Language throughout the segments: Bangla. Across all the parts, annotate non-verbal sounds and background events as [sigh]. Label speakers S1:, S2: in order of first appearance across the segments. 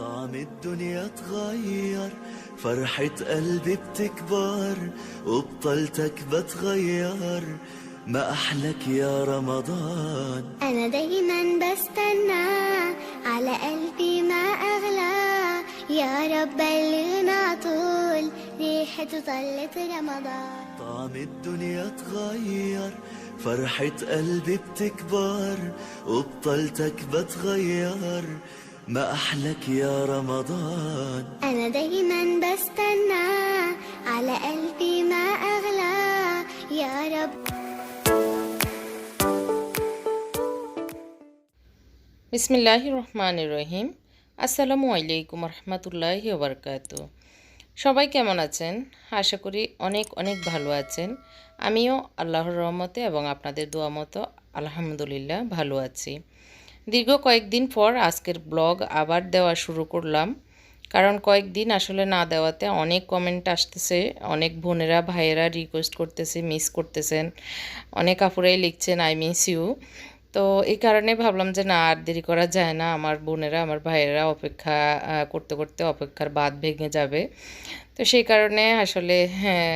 S1: طعم الدنيا اتغير فرحة قلبي بتكبر وبطلتك بتغير. ما أحلك يا رمضان.
S2: أنا دايما بستنى على قلبي ما أغلى. يا رب بلغنا طول ريحته طلت رمضان.
S1: طعم الدنيا اتغير فرحة قلبي بتكبر وبطلتك بتغير. ما أحلك يا رمضان
S2: أنا دايما بستنى على قلبي ما أغلى يا رب
S3: বিসমিল্লাহ রহমান রহিম আসসালামু আলাইকুম রহমতুল্লাহি ওবরকাত সবাই কেমন আছেন আশা করি অনেক অনেক ভালো আছেন আমিও আল্লাহর রহমতে এবং আপনাদের দোয়া মতো আলহামদুলিল্লাহ ভালো আছি দীর্ঘ কয়েকদিন পর আজকের ব্লগ আবার দেওয়া শুরু করলাম। কারণ কয়েকদিন আসলে না দেওয়াতে অনেক কমেন্ট আসতেছে, অনেক বোনেরা, ভাইয়েরা রিকোয়েস্ট করতেছে মিস করতেছেন, অনেক আপুরাই লিখছেন আই মিস ইউ তো এই কারণে ভাবলাম যে না, আর দেরি করা যায় না, আমার বোনেরা, আমার ভাইয়েরা অপেক্ষা করতে করতে অপেক্ষার বাদ ভেঙে যাবে। তো সেই কারণে আসলে হ্যাঁ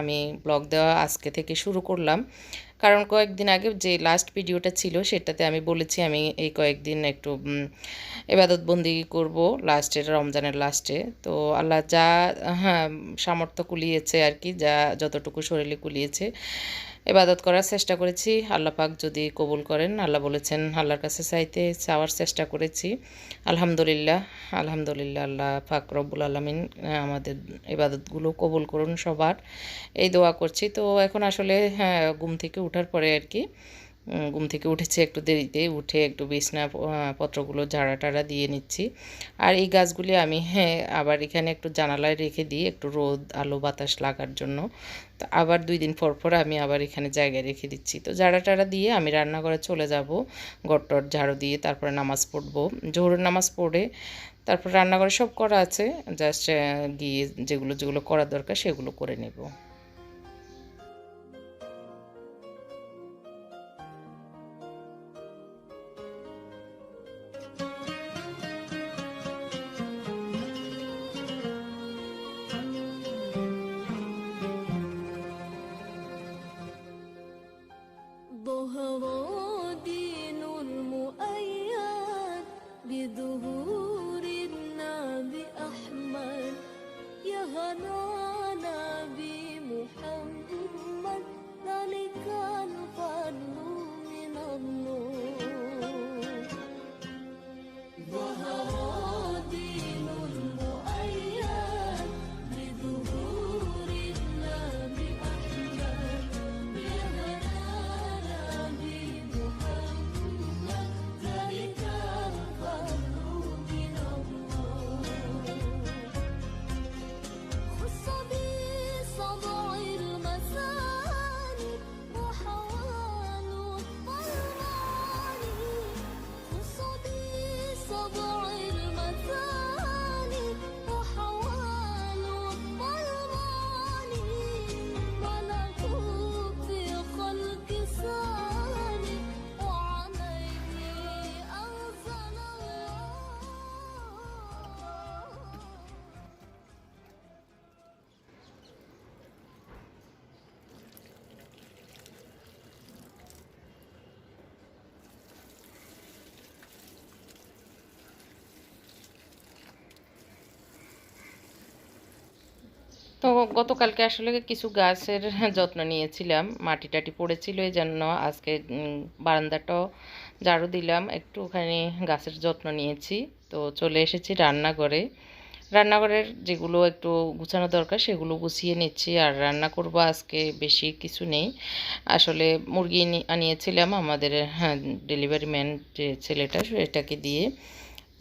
S3: আমি ব্লগ দেওয়া আজকে থেকে শুরু করলাম। কারণ কয়েকদিন আগে যে লাস্ট ভিডিওটা ছিল, সেটাতে আমি বলেছি আমি এই কয়েকদিন একটু এবাদত বন্দি করব লাস্টে রমজানের লাস্টে তো আল্লাহ যা হ্যাঁ সামর্থ্য কুলিয়েছে আর কি, যা, যতটুকু শরীরে কুলিয়েছে। এবাদত করার চেষ্টা করেছি। আল্লাহ পাক যদি কবুল করেন, আল্লাহ বলেছেন, আল্লাহর কাছে চাইতে চাওয়ার চেষ্টা করেছি। আলহামদুলিল্লাহ আলহামদুলিল্লাহ আল্লাহ পাক রব্বুল আলমিন আমাদের এবাদতগুলো কবুল করুন সবার। এই দোয়া করছি। তো এখন আসলে হ্যাঁ ঘুম থেকে উঠার পরে আর কি ঘুম থেকে উঠেছে একটু দেরিতে, উঠে একটু বিছনা পত্রগুলো ঝাড়া টাড়া দিয়ে নিচ্ছি। আর এই গাছগুলি আমি হ্যাঁ আবার এখানে একটু জানালায় রেখে দিই, একটু রোদ, আলো, বাতাস লাগার জন্য। তো আবার দুই দিন পর পর আমি আবার এখানে জায়গায় রেখে দিচ্ছি। তো ঝাড়া টাড়া দিয়ে আমি রান্নাঘরে চলে যাব গট্টর ঝাড়ু দিয়ে তারপরে নামাজ পড়ব। জোহরের নামাজ পড়ে তারপর রান্নাঘরে সব করা আছে জাস্ট গিয়ে যেগুলো যেগুলো করার দরকার সেগুলো করে নেব। তো গতকালকে আসলে কিছু গাছের যত্ন নিয়েছিলাম, মাটি টাটি পড়েছিল এই জন্য আজকে বারান্দাটাও ঝাড়ু দিলাম, একটুখানি গাছের যত্ন নিয়েছি। তো চলে এসেছি রান্নাঘরে। রান্নাঘরের যেগুলো একটু গুছানো দরকার সেগুলো গুছিয়ে নিচ্ছি, আর রান্না করব আজকে বেশি কিছু নেই। আসলে মুরগি আনিয়েছিলাম আমাদের হ্যাঁ ডেলিভারি ম্যান যে ছেলেটা, সেটাকে দিয়ে।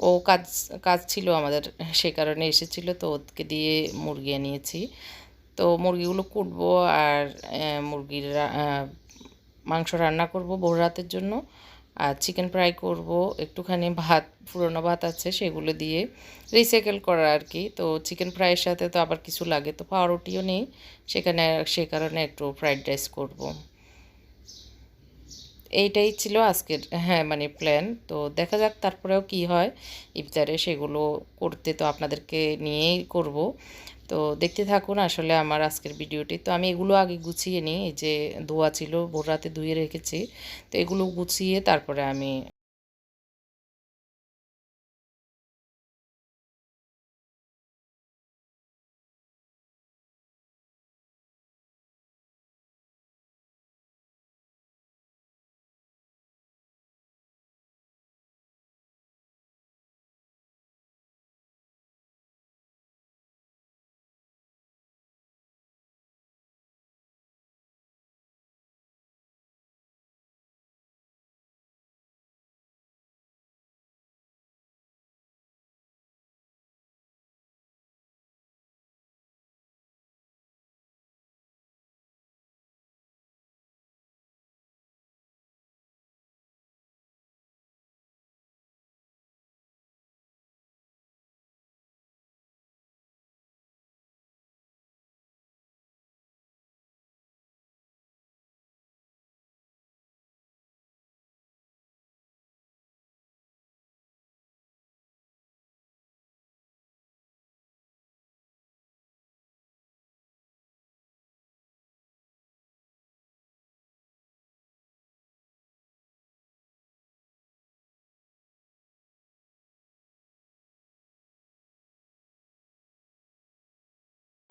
S3: ও কাজ কাজ ছিল আমাদের, সে কারণে এসেছিল, তো ওকে দিয়ে মুরগি আনিয়েছি। তো মুরগিগুলো কুটবো আর মুরগির মাংস রান্না করব ভোর রাতের জন্য। আর চিকেন ফ্রাই করব, একটুখানি ভাত, পুরনো ভাত আছে, সেগুলো দিয়ে রিসাইকেল করা আর কি। তো চিকেন ফ্রাইয়ের সাথে তো আবার কিছু লাগে, তো পাউরুটিও নেই। সেখানে, সে কারণে একটু ফ্রাইড রাইস করব। এইটাই ছিল আজকের হ্যাঁ মানে প্ল্যান তো দেখা যাক তারপরেও কি হয়। ইফতারে সেগুলো করতে তো আপনাদেরকে নিয়েই করব। তো দেখতে থাকুন আসলে আমার আজকের ভিডিওটি। তো আমি এগুলো আগে গুছিয়ে নিই। এই যে ধোয়া ছিল, ভোর রাতে ধুয়ে রেখেছি। তো এগুলো গুছিয়ে তারপরে আমি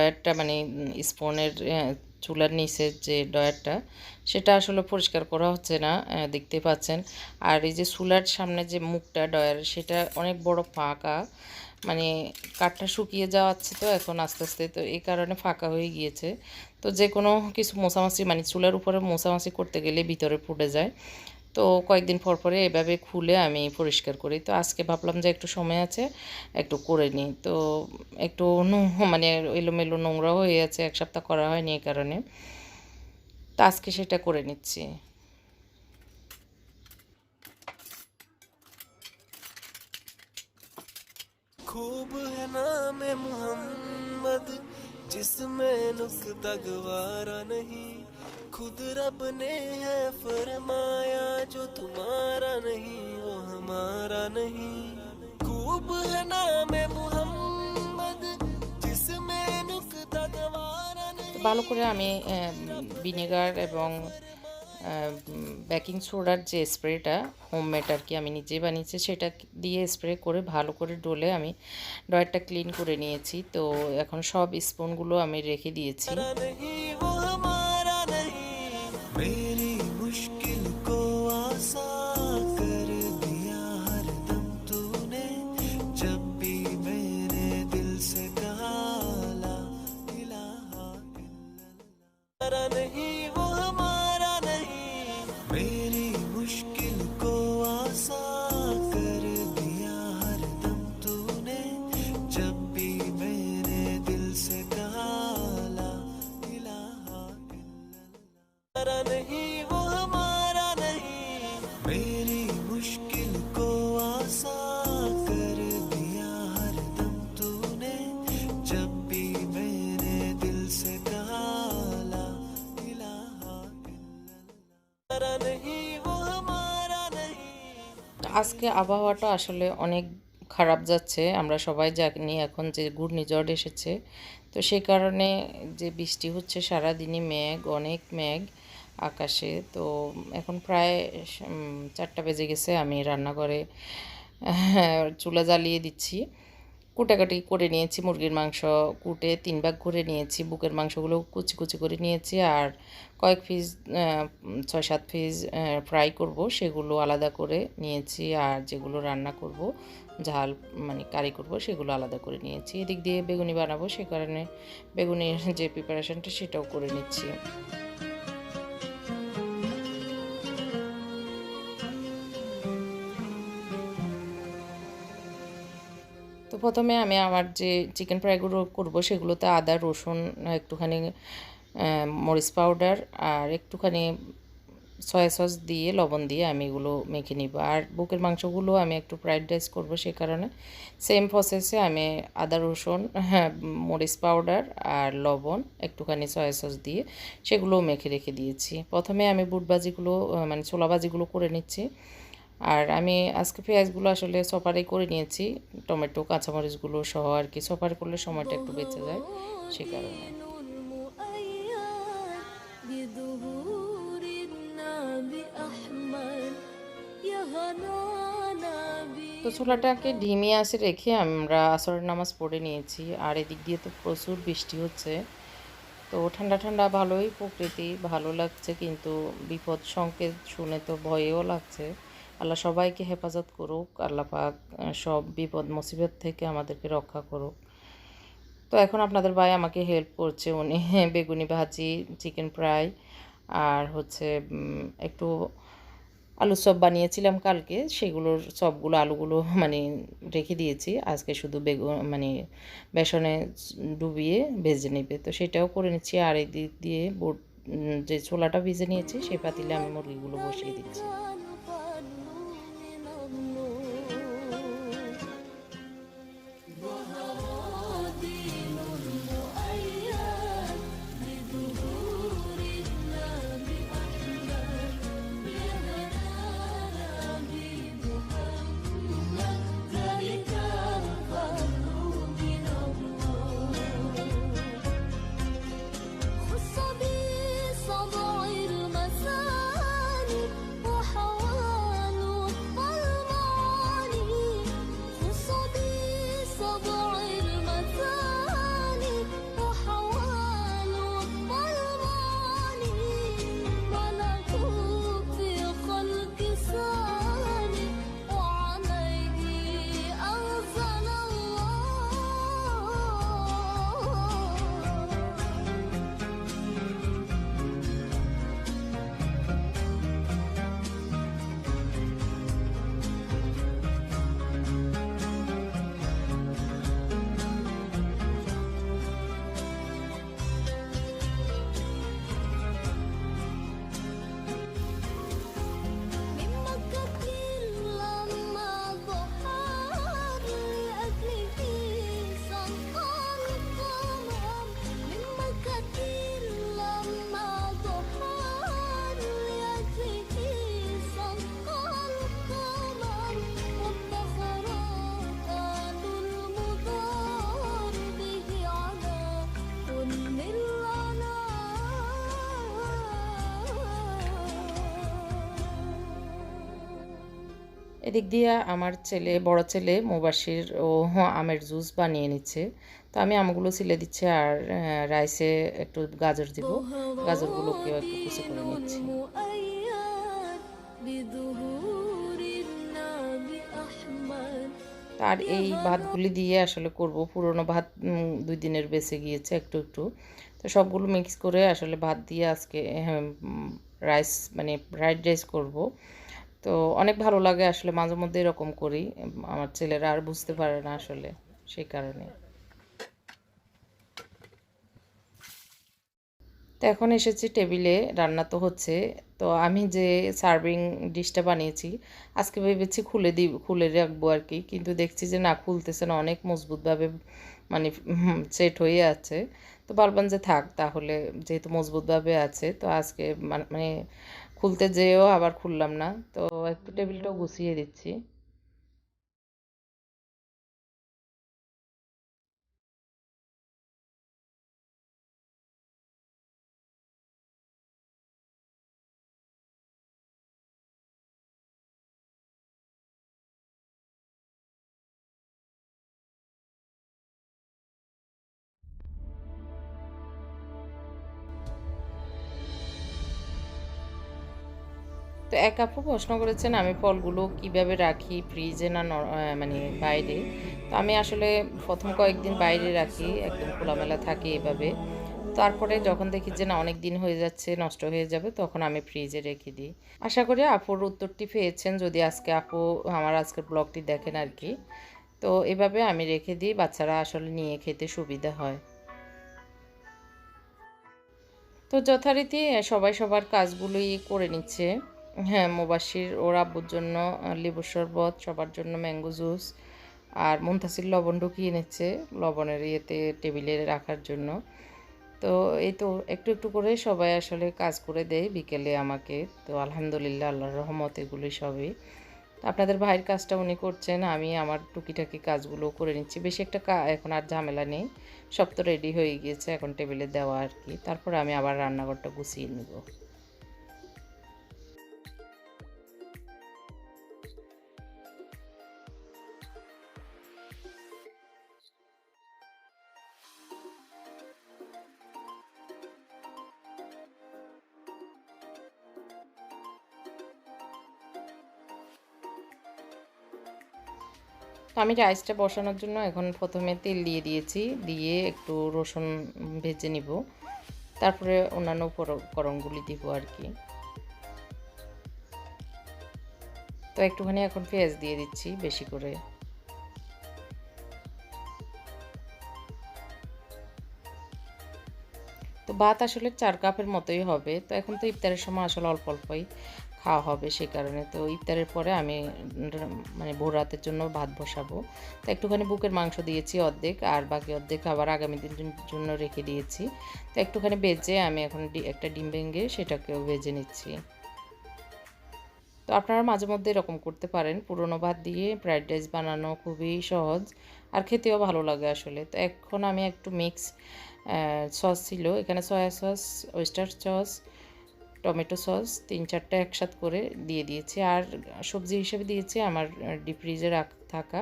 S3: ডয়ারটা মানে স্পনের চুলার নিচের যে ডয়ারটা সেটা আসলে পরিষ্কার করা হচ্ছে না দেখতে পাচ্ছেন। আর এই যে চুলার সামনে যে মুখটা ডয়ার সেটা অনেক বড় ফাঁকা মানে কাঠটা শুকিয়ে যাওয়াচ্ছে তো এখন আস্তে আস্তে, তো এই কারণে ফাঁকা হয়ে গিয়েছে। তো যে কোনো কিছু মোছামাছি মানে চুলার উপরে মোছামাছি করতে গেলে ভিতরে পুড়ে যায়। তো কয়েকদিন পর পরে এভাবে খুলে আমি পরিষ্কার করি তো আজকে ভাবলাম যে একটু সময় আছে একটু করে নিই তো একটু নো- মানে এলোমেলো নোংরা হয়ে আছে এক সপ্তাহ করা হয়নি এই কারণে তো আজকে সেটা করে নিচ্ছি
S4: खूब है नाम मोहम्मद जिसमें नुक्ता गवारा नहीं खुद रब ने है फरमाया जो तुम्हारा नहीं वो हमारा नहीं खूब है नाम मोहम्मद जिसमें नुक्ता गवारा नहीं
S3: তো ভালো করে আমি ভিনেগার এবং বেকিং সোডার যে স্প্রেটা হোমমেড আর কি আমি নিজে বানিয়েছি সেটা দিয়ে স্প্রে করে ভালো করে ডলে আমি ডয়ারটা ক্লিন করে নিয়েছি তো এখন সব স্পুনগুলো আমি রেখে দিয়েছি
S4: इल्लल्लाह नहीं वो हमारा नहीं मेरी मुश्किल को आसान कर दिया हर दम तूने जब भी मेरे दिल से कहा ला इलाहा इल्लल्लाह नहीं वो हमारा नहीं
S3: আজকে আবহাওয়াটা আসলে অনেক খারাপ যাচ্ছে আমরা সবাই জানি এখন যে ঘূর্ণিঝড় এসেছে তো সেই কারণে যে বৃষ্টি হচ্ছে সারাদিনই মেঘ অনেক মেঘ আকাশে। তো এখন প্রায় চারটা বেজে গেছে, আমি রান্নাঘরে, [laughs] চুলা জ্বালিয়ে দিচ্ছি। কুটাকাটি করে নিয়েছি, মুরগির মাংস কুটে তিন ভাগ করে নিয়েছি, বুকের মাংসগুলো কুচি কুচি করে নিয়েছি আর কয়েক পিস ছয় সাত পিস ফ্রাই করব, সেগুলো আলাদা করে নিয়েছি আর যেগুলো রান্না করব, ঝাল মানে কারি করব, সেগুলো আলাদা করে নিয়েছি। এদিক দিয়ে বেগুনি বানাবো, সে কারণে বেগুনির যে প্রিপারেশনটা সেটাও করে নিচ্ছি। তো প্রথমে আমি আমার যে চিকেন ফ্রাইগুলো করব সেগুলোতে আদা, রসুন, একটুখানি মরিচ পাউডার আর একটুখানি সয়া সস দিয়ে, লবণ দিয়ে আমি এগুলো মেখে নিব। আর বুকের মাংসগুলো আমি একটু ফ্রাইড রাইস করব সে কারণে। সেম প্রসেসে আমি আদা, রসুন হ্যাঁ মরিচ পাউডার আর লবণ, একটুখানি সয়া সস দিয়ে সেগুলো মেখে রেখে দিয়েছি। প্রথমে আমি বুট ভাজিগুলো মানে ছোলা ভাজিগুলো করে নিচ্ছি। আর আমি আজকে পেঁয়াজগুলো আসলে সফারে করে নিয়েছি। টমেটো, কাঁচামরিচগুলো সহ আর কি। সফার করলে সময়টা একটু বেঁচে যায় সে কারণে। তো ছোলাটাকে ঢিমে আসে রেখে আমরা আসরের নামাজ পড়ে নিয়েছি। আর এদিক দিয়ে তো প্রচুর বৃষ্টি হচ্ছে। তো ঠান্ডা ঠান্ডা ভালোই, প্রকৃতি ভালো লাগছে কিন্তু বিপদ সংকেত শুনে তো ভয়েও লাগছে। আল্লাহ সবাইকে হেফাজত করুক, আল্লাহ পাক সব বিপদ, মুসিবত থেকে আমাদেরকে রক্ষা করুক। তো এখন আপনাদের ভাই আমাকে হেল্প করছে, উনি [laughs] বেগুনি ভাজি চিকেন ফ্রাই আর হচ্ছে একটু আলু চপ বানিয়েছিলাম কালকে। সেগুলোর চপগুলো, আলুগুলো [laughs] মানে রেখে দিয়েছি। আজকে শুধু বেগুন মানে বেসনে ডুবিয়ে ভেজে নেবে। তো সেটাও করে নিচ্ছি। আর এই দিক দিয়ে বুট যে ছোলাটা ভেজে নিয়েছি সেই পাতিলে আমি মুরগিগুলো বসিয়ে দিচ্ছি। এদিক দিয়ে আমার ছেলে, বড় ছেলে, মোবাসির ও আমের জুস বানিয়ে নিচ্ছে। তো আমি আমগুলো সিলে দিচ্ছি আর রাইসে একটু গাজর দিব। গাজরগুলোকেও একটু কুচে করে নিচ্ছি। আর এই ভাতগুলি দিয়ে আসলে করব। পুরনো ভাত দুই দিনের বেঁচে গিয়েছে একটু একটু। তো সবগুলো মিক্স করে আসলে ভাত দিয়ে আজকে হ্যাঁ, রাইস মানে ফ্রাইড রাইস করব। তো অনেক ভালো লাগে আসলে মাঝে মধ্যে এরকম করি। আমার ছেলেরা আর বুঝতে পারে না আসলে সেই কারণে। তো এখন এসেছি টেবিলে, রান্না তো হচ্ছে। তো আমি যে সার্ভিং ডিশটা বানিয়েছি, আজকে ভেবেছি খুলে দিই খুলে রাখব আর কি। কিন্তু দেখছি যে না, খুলতেছে না, অনেক মজবুতভাবে মানে সেট হয়ে আছে। তো ভাবলাম যে থাক, তাহলে যেহেতু মজবুতভাবে আছে, তো আজকে মানে খুলতে যেয়েও আবার খুললাম না। তো একটু টেবিলটাও গুছিয়ে দিচ্ছি। তো এক আপু প্রশ্ন করেছেন, আমি ফলগুলো কীভাবে রাখি? ফ্রিজে না মানে বাইরে? তো আমি আসলে প্রথম কয়েকদিন বাইরে রাখি, একদম খোলামেলা থাকে এভাবে। তারপরে যখন দেখি যে না, অনেক দিন হয়ে যাচ্ছে, নষ্ট হয়ে যাবে, তখন আমি ফ্রিজে রেখে দিই। আশা করি আপুর উত্তরটি পেয়েছেন, যদি আজকে আপু আমার আজকের ব্লগটি দেখেন আর কি তো এভাবে আমি রেখে দিই, বাচ্চারা আসলে নিয়ে খেতে সুবিধা হয়। তো যথারীতি সবাই সবার কাজগুলোই করে নিচ্ছে। হ্যাঁ মোবাসির ওর আব্বুর জন্য লেবুর শরবত, সবার জন্য ম্যাঙ্গো জুস আর মুনতাসির লবণ ঢুকিয়ে এনেছে লবণের ইয়েতে, টেবিলে রাখার জন্য। তো এই তো একটু একটু করে সবাই আসলে কাজ করে দেয় বিকেলে আমাকে। তো আলহামদুলিল্লাহ, আল্লাহর রহমত এগুলি সবই। আপনাদের ভাইয়ের কাজটা উনি করছেন, আমি আমার টুকিটাকি কাজগুলো করে নিচ্ছি। বেশি একটা এখন আর ঝামেলা নেই, সব তো রেডি হয়ে গিয়েছে, এখন টেবিলে দেওয়া আর কি। তারপর আমি আবার রান্নাঘরটা গুছিয়ে নেব। আমি রাইসটা বসানোর জন্য এখন প্রথমে তেল দিয়ে দিয়েছি। দিয়ে একটু রসুন ভেজে নিব। তারপরে অন্যান্য উপকরণগুলি দিব আর কি। তো একটুখানি এখন পেঁয়াজ দিয়ে দিচ্ছি বেশি করে। তো ভাত আসলে চার কাপের মতোই হবে। তো এখন তো ইফতারের সময় আসলে অল্প অল্পই। খাওয়া হবে সেই কারণে। তো ইফতারের পরে আমি মানে ভোর রাতের জন্য ভাত বসাবো। তো একটুখানি বুকের মাংস দিয়েছি অর্ধেক, আর বাকি অর্ধেক আবার আগামী দিনের জন্য রেখে দিয়েছি। তো একটুখানি বেজে আমি এখন একটা ডিম ভেঙে সেটাকেও ভেজে নিচ্ছি। তো আপনারা মাঝে মধ্যে এরকম করতে পারেন। পুরনো ভাত দিয়ে ফ্রাইড রাইস বানানো খুবই সহজ, আর খেতেও ভালো লাগে আসলে। তো এখন আমি একটু মিক্স সস ছিল। এখানে soya sauce, oyster sauce tomato sauce তিন চারটা একসাথ করে দিয়ে দিয়েছি। আর সবজি হিসেবে দিয়েছি আমার ডিপ ফ্রিজে থাকা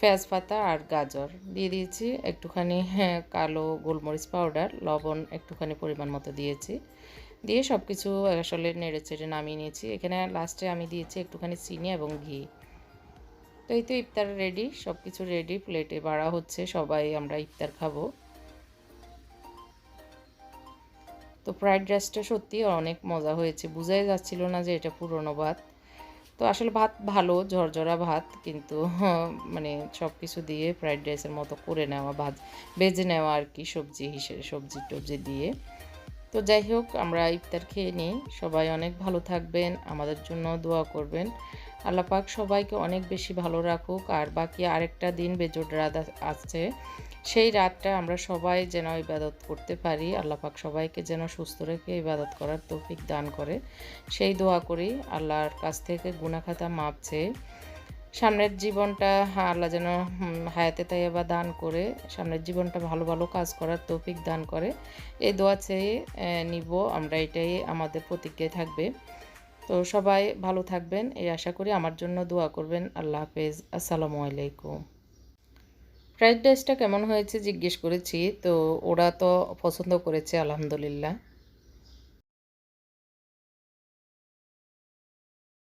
S3: পেঁয়াজ পাতা আর গাজর। দিয়ে দিয়েছি একটুখানি হ্যাঁ, কালো গোলমরিচ পাউডার লবণ একটুখানি পরিমাণ মতো দিয়েছি। দিয়ে সব কিছু আসলে নেড়ে চেড়ে নামিয়ে নিয়েছি। এখানে লাস্টে আমি দিয়েছি একটুখানি চিনি এবং ঘি। তো এই তো ইফতার রেডি সব কিছু রেডি প্লেটে বাড়া হচ্ছে সবাই আমরা ইফতার খাব। তো ফ্রাইড রাইসটা সত্যি অনেক মজা হয়েছে। বোঝাই যাচ্ছিল না যে এটা পুরনো ভাত। তো আসলে ভাত ভালো, ঝরঝরা ভাত, কিন্তু [laughs] মানে সব কিছু দিয়ে ফ্রাইড রাইসের মতো করে নেওয়া ভাত, বেজে নেওয়া আর কি সবজি হিসেবে, সবজি টবজি দিয়ে। তো যাই হোক, আমরা ইফতার খেয়ে নিই। সবাই অনেক ভালো থাকবেন। আমাদের জন্য দোয়া করবেন। আল্লাহ পাক সবাইকে অনেক বেশি ভালো রাখুক, আর বাকি আরেকটা দিন বেজোড় রাত আছে সেই রাতটা আমরা সবাই যেন ইবাদত করতে পারি আল্লাহ পাক সবাইকে যেন সুস্থ রেখে ইবাদত করার তৌফিক দান করে। সেই দোয়া করি, আল্লাহর কাছ থেকে গুনাখাতা মাপছে সামনের জীবনটা আল্লাহ যেন হায়াতে তাইবা দান করে, সামনের জীবনটা ভালো ভালো কাজ করার তৌফিক দান করে। এই দোয়া চেয়ে নিব, আমরা এটাই আমাদের প্রতিজ্ঞায় থাকবে। তো সবাই ভালো থাকবেন। এই আশা করি আমার জন্য দোয়া করবেন। আল্লাহ হাফেজ। আসসালামু আলাইকুম। ফ্রাইড রাইসটা কেমন হয়েছে জিজ্ঞেস করেছি। তো ওরা তো পছন্দ করেছে, আলহামদুলিল্লাহ।